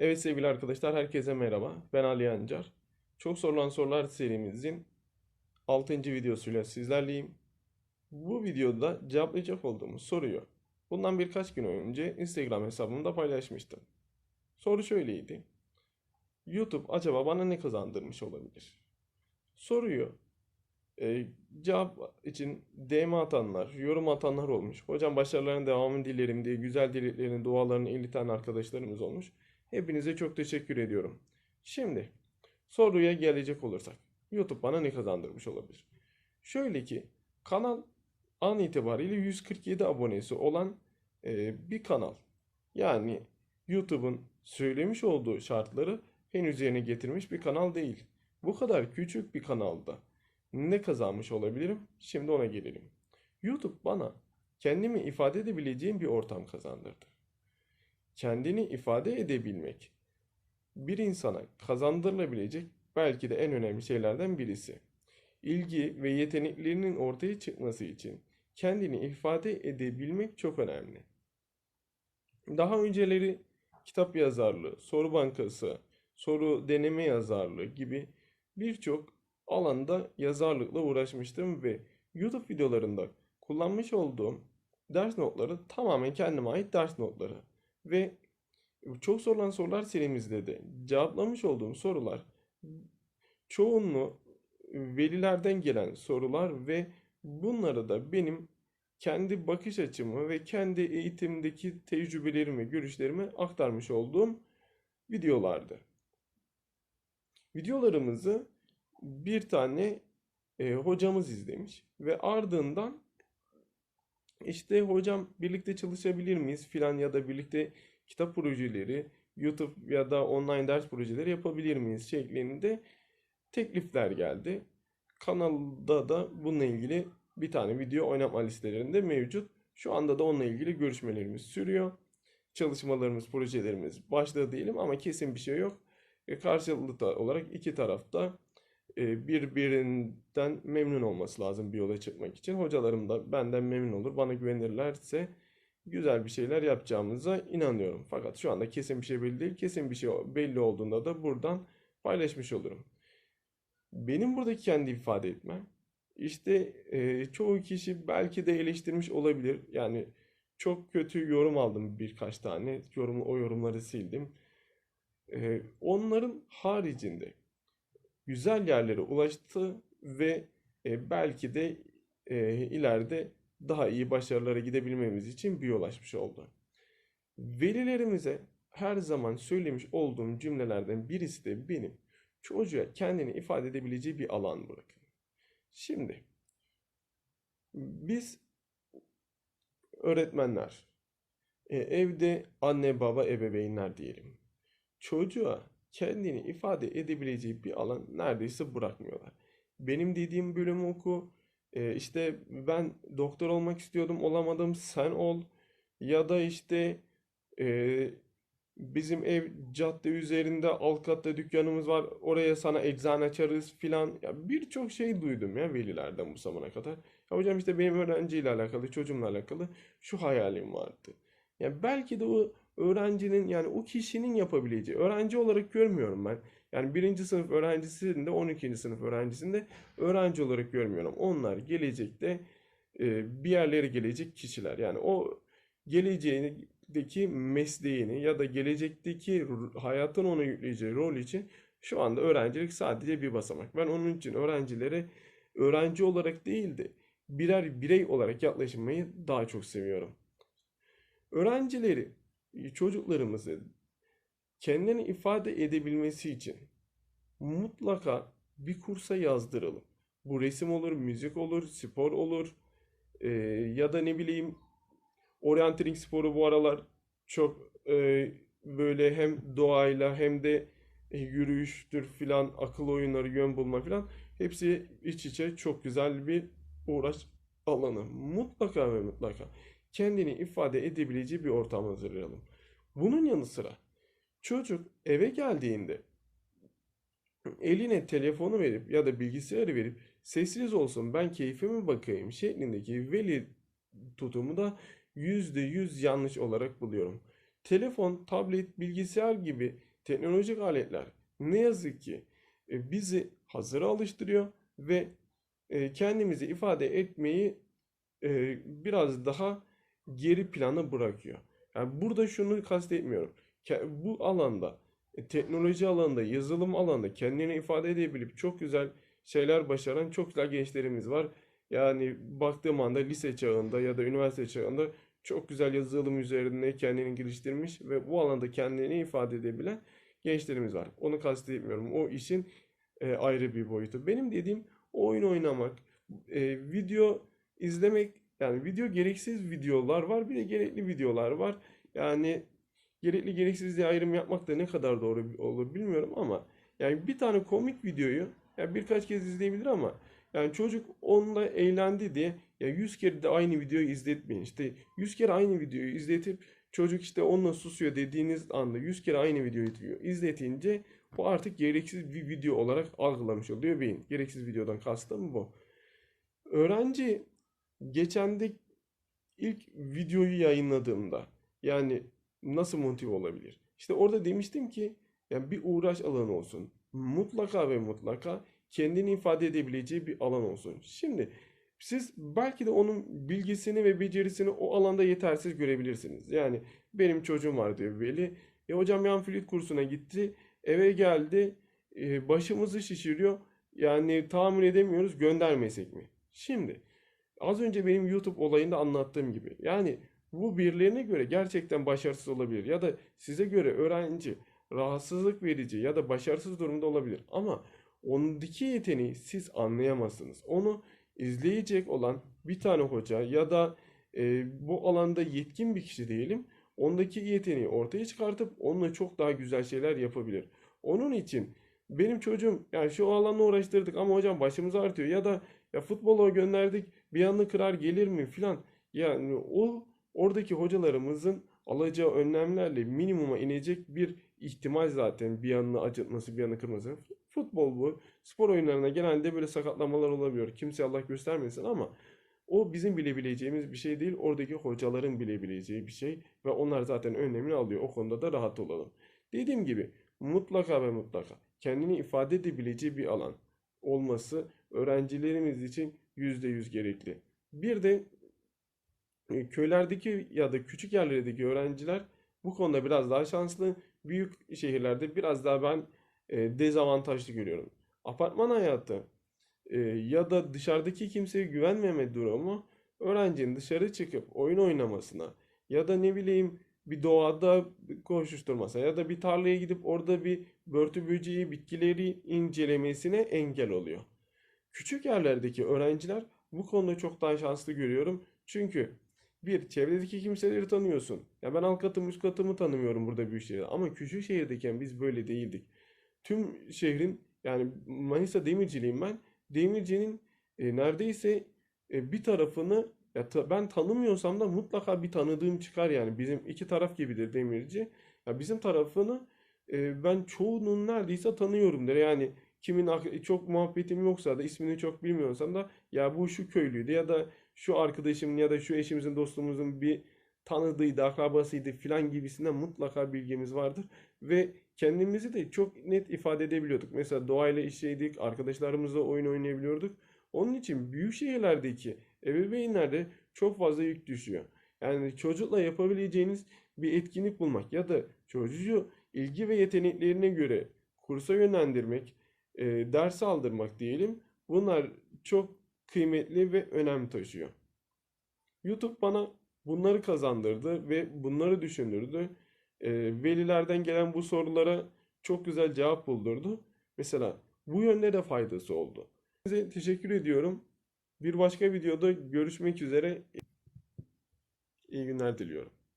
Evet sevgili arkadaşlar herkese merhaba. Ben Ali Yancar. Çok sorulan sorular serimizin 6. videosuyla sizlerleyim. Bu videoda cevaplayacak olduğumuz soruyu bundan birkaç gün önce Instagram hesabımda paylaşmıştım. Soru şöyleydi. YouTube acaba bana ne kazandırmış olabilir? Soruyu e, cevap için DM atanlar, yorum atanlar olmuş. Hocam başarılarının devamını dilerim diye güzel dileklerini, dualarını ileten arkadaşlarımız olmuş. Hepinize çok teşekkür ediyorum. Şimdi soruya gelecek olursak. YouTube bana ne kazandırmış olabilir? Şöyle ki kanal an itibariyle 147 abonesi olan e, bir kanal. Yani YouTube'un söylemiş olduğu şartları henüz yerine getirmiş bir kanal değil. Bu kadar küçük bir kanalda ne kazanmış olabilirim? Şimdi ona gelelim. YouTube bana kendimi ifade edebileceğim bir ortam kazandırdı. Kendini ifade edebilmek bir insana kazandırılabilecek belki de en önemli şeylerden birisi. İlgi ve yeteneklerinin ortaya çıkması için kendini ifade edebilmek çok önemli. Daha önceleri kitap yazarlığı, soru bankası, soru deneme yazarlığı gibi birçok alanda yazarlıkla uğraşmıştım ve YouTube videolarında kullanmış olduğum ders notları tamamen kendime ait ders notları. Ve çok sorulan sorular serimizde de cevaplamış olduğum sorular çoğunluğu velilerden gelen sorular ve bunları da benim kendi bakış açımı ve kendi eğitimdeki tecrübelerimi, görüşlerimi aktarmış olduğum videolardı. Videolarımızı bir tane e, hocamız izlemiş ve ardından işte hocam birlikte çalışabilir miyiz filan ya da birlikte kitap projeleri, YouTube ya da online ders projeleri yapabilir miyiz şeklinde teklifler geldi. Kanalda da bununla ilgili bir tane video oynatma listelerinde mevcut. Şu anda da onunla ilgili görüşmelerimiz sürüyor. Çalışmalarımız, projelerimiz başladı diyelim ama kesin bir şey yok. E, karşılıklı olarak iki tarafta birbirinden memnun olması lazım bir yola çıkmak için. Hocalarım da benden memnun olur. Bana güvenirlerse güzel bir şeyler yapacağımıza inanıyorum. Fakat şu anda kesin bir şey belli değil. Kesin bir şey belli olduğunda da buradan paylaşmış olurum. Benim buradaki kendi ifade etmem. İşte e, çoğu kişi belki de eleştirmiş olabilir. Yani çok kötü yorum aldım birkaç tane. Yorum, o yorumları sildim. E, onların haricinde güzel yerlere ulaştı ve e, belki de e, ileride daha iyi başarılara gidebilmemiz için bir yol açmış oldu. Velilerimize her zaman söylemiş olduğum cümlelerden birisi de benim çocuğa kendini ifade edebileceği bir alan bırakın. Şimdi biz öğretmenler, e, evde anne baba ebeveynler diyelim. Çocuğa kendini ifade edebileceği bir alan neredeyse bırakmıyorlar. Benim dediğim bölümü oku, e, işte ben doktor olmak istiyordum olamadım sen ol ya da işte e, bizim ev cadde üzerinde alt katta dükkanımız var oraya sana eczane açarız filan ya birçok şey duydum ya velilerden bu zamana kadar. Ya hocam işte benim öğrenciyle alakalı çocuğumla alakalı şu hayalim vardı. Ya belki de o öğrencinin yani o kişinin yapabileceği öğrenci olarak görmüyorum ben. Yani birinci sınıf öğrencisini de 12. sınıf öğrencisini de öğrenci olarak görmüyorum. Onlar gelecekte e, bir yerlere gelecek kişiler. Yani o geleceğindeki mesleğini ya da gelecekteki hayatın ona yükleyeceği rol için şu anda öğrencilik sadece bir basamak. Ben onun için öğrencilere öğrenci olarak değil de birer birey olarak yaklaşmayı daha çok seviyorum. Öğrencileri, çocuklarımızı kendini ifade edebilmesi için mutlaka bir kursa yazdıralım. Bu resim olur, müzik olur, spor olur e, ya da ne bileyim orienteering sporu bu aralar çok e, böyle hem doğayla hem de yürüyüştür filan, akıl oyunları, yön bulma filan hepsi iç içe çok güzel bir uğraş alanı. Mutlaka ve mutlaka kendini ifade edebileceği bir ortam hazırlayalım. Bunun yanı sıra çocuk eve geldiğinde eline telefonu verip ya da bilgisayarı verip sessiz olsun ben keyfime bakayım şeklindeki veli tutumu da %100 yanlış olarak buluyorum. Telefon, tablet, bilgisayar gibi teknolojik aletler ne yazık ki e, bizi hazıra alıştırıyor ve e, kendimizi ifade etmeyi e, biraz daha geri plana bırakıyor. Yani burada şunu kastetmiyorum. Bu alanda, e, teknoloji alanında, yazılım alanında kendini ifade edebilip çok güzel şeyler başaran çok güzel gençlerimiz var. Yani baktığım anda lise çağında ya da üniversite çağında çok güzel yazılım üzerine kendini geliştirmiş ve bu alanda kendini ifade edebilen gençlerimiz var. Onu kastetmiyorum. O işin e, ayrı bir boyutu. Benim dediğim oyun oynamak, e, video izlemek yani video gereksiz videolar var bir de gerekli videolar var. Yani gerekli gereksiz diye ayrım yapmak da ne kadar doğru olur bilmiyorum ama yani bir tane komik videoyu ya birkaç kez izleyebilir ama yani çocuk onunla eğlendi diye ya 100 kere de aynı videoyu izletmeyin. İşte 100 kere aynı videoyu izletip çocuk işte onunla susuyor dediğiniz anda 100 kere aynı videoyu izletince bu artık gereksiz bir video olarak algılamış oluyor beyin. Gereksiz videodan kastım bu. Öğrenci geçen de ilk videoyu yayınladığımda yani nasıl motive olabilir? İşte orada demiştim ki yani bir uğraş alanı olsun. Mutlaka ve mutlaka kendini ifade edebileceği bir alan olsun. Şimdi siz belki de onun bilgisini ve becerisini o alanda yetersiz görebilirsiniz. Yani benim çocuğum var diyor Veli. E hocam yan flüt kursuna gitti. Eve geldi. e, başımızı şişiriyor. Yani tahammül edemiyoruz göndermesek mi? Şimdi az önce benim YouTube olayında anlattığım gibi. Yani bu birilerine göre gerçekten başarısız olabilir. Ya da size göre öğrenci rahatsızlık verici ya da başarısız durumda olabilir. Ama ondaki yeteneği siz anlayamazsınız. Onu izleyecek olan bir tane hoca ya da e, bu alanda yetkin bir kişi diyelim, ondaki yeteneği ortaya çıkartıp onunla çok daha güzel şeyler yapabilir. Onun için benim çocuğum yani şu alanla uğraştırdık ama hocam başımız artıyor ya da ya futbola gönderdik bir yanını kırar gelir mi filan. Yani o oradaki hocalarımızın alacağı önlemlerle minimuma inecek bir ihtimal zaten bir yanını acıtması bir yanını kırması. Futbol bu. Spor oyunlarına genelde böyle sakatlanmalar olabiliyor. Kimse Allah göstermesin ama o bizim bilebileceğimiz bir şey değil. Oradaki hocaların bilebileceği bir şey ve onlar zaten önlemini alıyor. O konuda da rahat olalım. Dediğim gibi mutlaka ve mutlaka kendini ifade edebileceği bir alan olması öğrencilerimiz için %100 gerekli. Bir de e, köylerdeki ya da küçük yerlerdeki öğrenciler bu konuda biraz daha şanslı. Büyük şehirlerde biraz daha ben e, dezavantajlı görüyorum. Apartman hayatı e, ya da dışarıdaki kimseye güvenmeme durumu öğrencinin dışarı çıkıp oyun oynamasına ya da ne bileyim bir doğada koşuşturmasına ya da bir tarlaya gidip orada bir börtü böceği bitkileri incelemesine engel oluyor. Küçük yerlerdeki öğrenciler bu konuda çok daha şanslı görüyorum. Çünkü bir, çevredeki kimseleri tanıyorsun. Ya ben alt katımı üst katımı tanımıyorum burada büyük şehirde. Ama küçük şehirdeyken biz böyle değildik. Tüm şehrin yani Manisa Demirciliyim ben. Demirci'nin e, neredeyse e, bir tarafını ya ta- ben tanımıyorsam da mutlaka bir tanıdığım çıkar yani. Bizim iki taraf gibidir Demirci. Ya bizim tarafını e, ben çoğunun neredeyse tanıyorumdur. Yani kimin ak- çok muhabbetim yoksa da ismini çok bilmiyorsam da ya bu şu köylüydü ya da şu arkadaşım ya da şu eşimizin dostumuzun bir tanıdığıydı, akrabasıydı filan gibisinden mutlaka bilgimiz vardır. Ve kendimizi de çok net ifade edebiliyorduk. Mesela doğayla işleydik, arkadaşlarımızla oyun oynayabiliyorduk. Onun için büyük şehirlerdeki ebeveynlerde çok fazla yük düşüyor. Yani çocukla yapabileceğiniz bir etkinlik bulmak ya da çocuğu ilgi ve yeteneklerine göre kursa yönlendirmek, e, ders aldırmak diyelim. Bunlar çok kıymetli ve önem taşıyor. YouTube bana bunları kazandırdı ve bunları düşündürdü. Ee, velilerden gelen bu sorulara çok güzel cevap buldurdu. Mesela bu yönde de faydası oldu. Size teşekkür ediyorum. Bir başka videoda görüşmek üzere. İyi günler diliyorum.